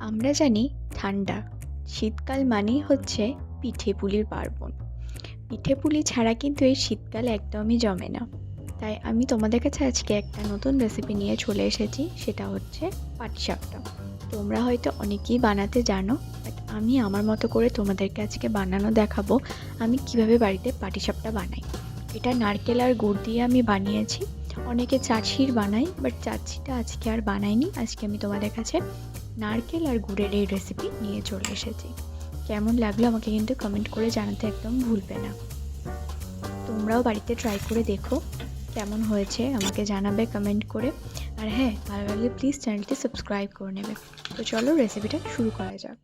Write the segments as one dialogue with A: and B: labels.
A: আমরা জানি ঠান্ডা। শীতকাল মানেই হচ্ছে পিঠে পুলির পার্বণ। পিঠে পুলি ছাড়া কিন্তু এই শীতকাল একদমই জমে না। তাই আমি তোমাদের কাছে আজকে একটা নতুন রেসিপি নিয়ে চলে এসেছি, সেটা হচ্ছে পাটিসাপটা। তোমরা হয়তো অনেকেই বানাতে জানো বাট আমি আমার মতো করে তোমাদেরকে আজকে বানানো দেখাবো, আমি কীভাবে বাড়িতে পাটিসাপটা বানাই। এটা নারকেল আর গুড় দিয়ে আমি বানিয়েছি। অনেকে চাচির বানাই বাট চাচিটা আজকে আর বানাইনি। আজকে আমি তোমাদের কাছে নারকেল আর গুড়ের এই রেসিপি নিয়ে চলে এসেছি। কেমন লাগল আমাকে কিন্তু কমেন্ট করে জানাতে একদম ভুলবে না। তোমরাও বাড়িতে ট্রাই করে দেখো, কেমন হয়েছে আমাকে জানাবে কমেন্ট করে। আর হ্যাঁ ভালো লাগলে প্লিজ চ্যানেলটি সাবস্ক্রাইব করে নেবে। তো চলো রেসিপিটা শুরু করা যাক।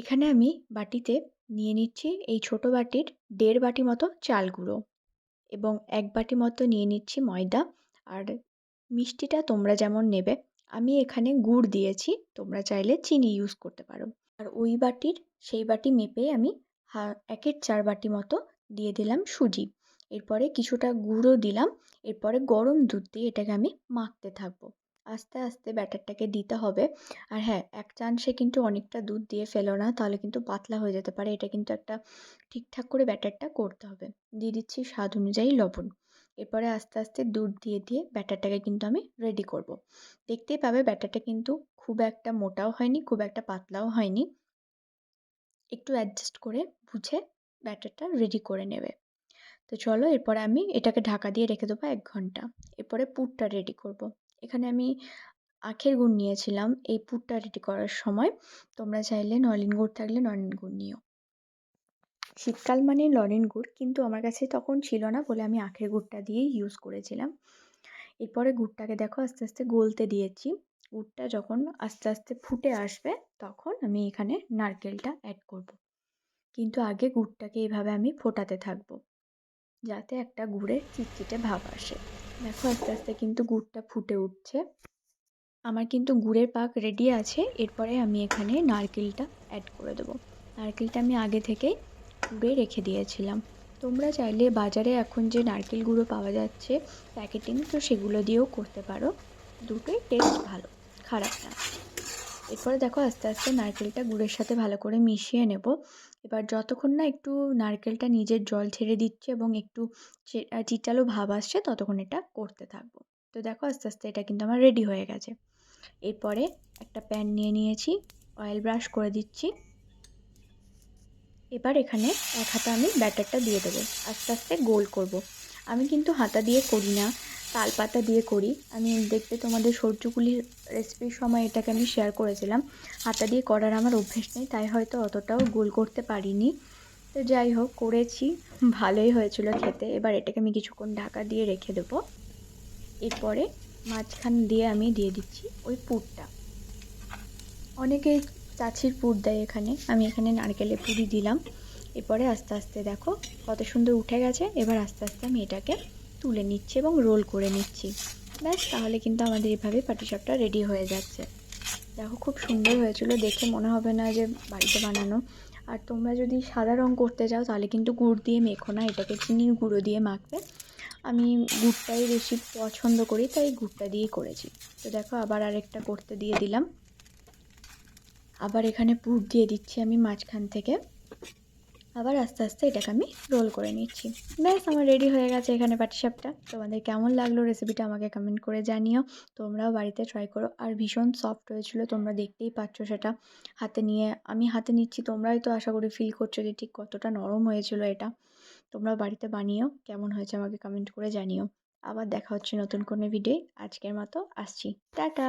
A: এখানে আমি বাটিতে নিয়ে নিচ্ছি এই ছোট বাটির দেড় বাটি মতো চাল গুঁড়ো এবং এক বাটি মতো নিয়ে নিচ্ছি ময়দা। আর মিষ্টিটা তোমরা যেমন নেবে আমি এখানে গুড় দিয়েছি, তোমরা চাইলে চিনি ইউজ করতে পারো। আর ওই বাটির, সেই বাটি মেপে আমি হা, একের চার বাটি মতো দিয়ে দিলাম সুজি। এরপরে কিছুটা গুঁড়ো দিলাম, এরপরে গরম দুধ দিয়ে এটাকে আমি মাখতে থাকব। আস্তে আস্তে ব্যাটারটাকে দিতে হবে। আর হ্যাঁ এক চান্সে কিন্তু অনেকটা দুধ দিয়ে ফেলো না, তাহলে কিন্তু পাতলা হয়ে যেতে পারে। এটা কিন্তু একটা ঠিকঠাক করে ব্যাটারটা করতে হবে। দিয়ে দিচ্ছি স্বাদ অনুযায়ী লবণ। এরপরে আস্তে আস্তে দুধ দিয়ে দিয়ে ব্যাটারটাকে কিন্তু আমি রেডি করব। দেখতেই পাবে ব্যাটারটা কিন্তু খুব একটা মোটাও হয়নি, খুব একটা পাতলাও হয়নি। একটু অ্যাডজাস্ট করে বুঝে ব্যাটারটা রেডি করে নেবে। তো চলো এরপরে আমি এটাকে ঢাকা দিয়ে রেখে দেবো এক ঘণ্টা। এরপরে পুরটা রেডি করব। এখানে আমি আখের গুড় নিয়েছিলাম। এই পুরটা রেডি করার সময় তোমরা চাইলে নলেন গুড় থাকলে নলেন গুড় নিও। শীতকাল মানে নলেন গুড়, কিন্তু আমার কাছে তখন ছিল না বলে আমি আখের গুড়টা দিয়েই ইউজ করেছিলাম। এরপরে গুড়টাকে দেখো আস্তে আস্তে গলতে দিয়েছি। গুড়টা যখন আস্তে আস্তে ফুটে আসবে, তখন আমি এখানে নারকেলটা অ্যাড করব। কিন্তু আগে গুড়টাকে এইভাবে আমি ফোটাতে থাকব, যাতে একটা গুড়ের চিটচিটে ভাব আসে। দেখো আস্তে আস্তে কিন্তু গুড়টা ফুটে উঠছে। আমার কিন্তু গুড়ের পাক রেডি আছে, এরপরে আমি এখানে নারকেলটা অ্যাড করে দেবো। নারকেলটা আমি আগে থেকেই গুঁড়ে রেখে দিয়েছিলাম। তোমরা চাইলে বাজারে এখন যে নারকেল গুঁড়ো পাওয়া যাচ্ছে, প্যাকেটিং, তো সেগুলো দিয়েও করতে পারো। দুটোই টেস্ট ভালো, খারাপ না। এরপরে দেখো, আস্তে আস্তে নারকেলটা গুড়ের সাথে ভালো করে মিশিয়ে নেব। এবার যতক্ষণ না একটু নারকেলটা নিজের জল ছেড়ে দিচ্ছে এবং একটু চিটালো ভাব আসছে, ততক্ষণ এটা করতে থাকব। তো দেখো, আস্তে আস্তে এটা কিন্তু আমার রেডি হয়ে গেছে। এরপরে একটা প্যান নিয়ে নিয়েছি অয়েল ব্রাশ করে দিচ্ছি। এবার এখানে এক হাতা আমি ব্যাটারটা দিয়ে দেবো। আস্তে আস্তে গোল করব। আমি কিন্তু হাতা দিয়ে করি না, তাল পাতা দিয়ে করি। আমি দেখতে তোমাদের সরচুকুলির রেসিপির সময় এটাকে আমি শেয়ার করেছিলাম। হাতা দিয়ে করার আমার অভ্যেস নেই, তাই হয়তো অতটাও গোল করতে পারিনি। তো যাই হোক, করেছি। ভালোই হয়েছিল খেতে। এবার এটাকে আমি কিছুক্ষণ ঢাকা দিয়ে রেখে দেবো। এরপরে মাঝখান দিয়ে আমি দিয়ে দিচ্ছি ওই পুরটা। অনেকে চাছির পুর দেয় এখানে। আমি এখানে নারকেলের পুরি দিলাম। এরপরে আস্তে আস্তে দেখো কত সুন্দর উঠে গেছে। এবার আস্তে আস্তে আমি এটাকে তুলে নিচ্ছি এবং রোল করে নিচ্ছি। ব্যাস, তাহলে কিন্তু আমাদের এভাবে পাটিসাপটা রেডি হয়ে যাচ্ছে। দেখো খুব সুন্দর হয়েছিল। দেখে মনে হবে না যে বাড়িতে বানানো। আর তোমরা যদি সাদা রঙ করতে চাও, তাহলে কিন্তু গুড় দিয়ে মেখো না। এটাকে চিনির গুঁড়ো দিয়ে মাখবে। আমি গুড়টাই বেশি পছন্দ করি, তাই গুড়টা দিয়েই করেছি। তো দেখো আবার আরেকটা করতে দিয়ে দিলাম। আবার এখানে পুর দিয়ে দিচ্ছি আমি মাঝখান থেকে। আবার আস্তে আস্তে এটাকে আমি রোল করে নিচ্ছি। ব্যাস, আমার রেডি হয়ে গেছে এখানে পাটিসাপটা। তোমাদের কেমন লাগল রেসিপিটা আমাকে কমেন্ট করে জানিও। তোমরাও বাড়িতে ট্রাই করো। আর ভীষণ সফট হয়েছিল, তোমরা দেখতেই পাচ্ছ সেটা। হাতে নিয়ে, আমি হাতে নিচ্ছি, তোমরাই তো আশা করি ফিল করছ যে ঠিক কতটা নরম হয়েছিল এটা। তোমরাও বাড়িতে বানিও, কেমন হয়েছে আমাকে কমেন্ট করে জানিও। আবার দেখা হচ্ছে নতুন কোনো ভিডিও আজকের মতো আসছি। টাটা!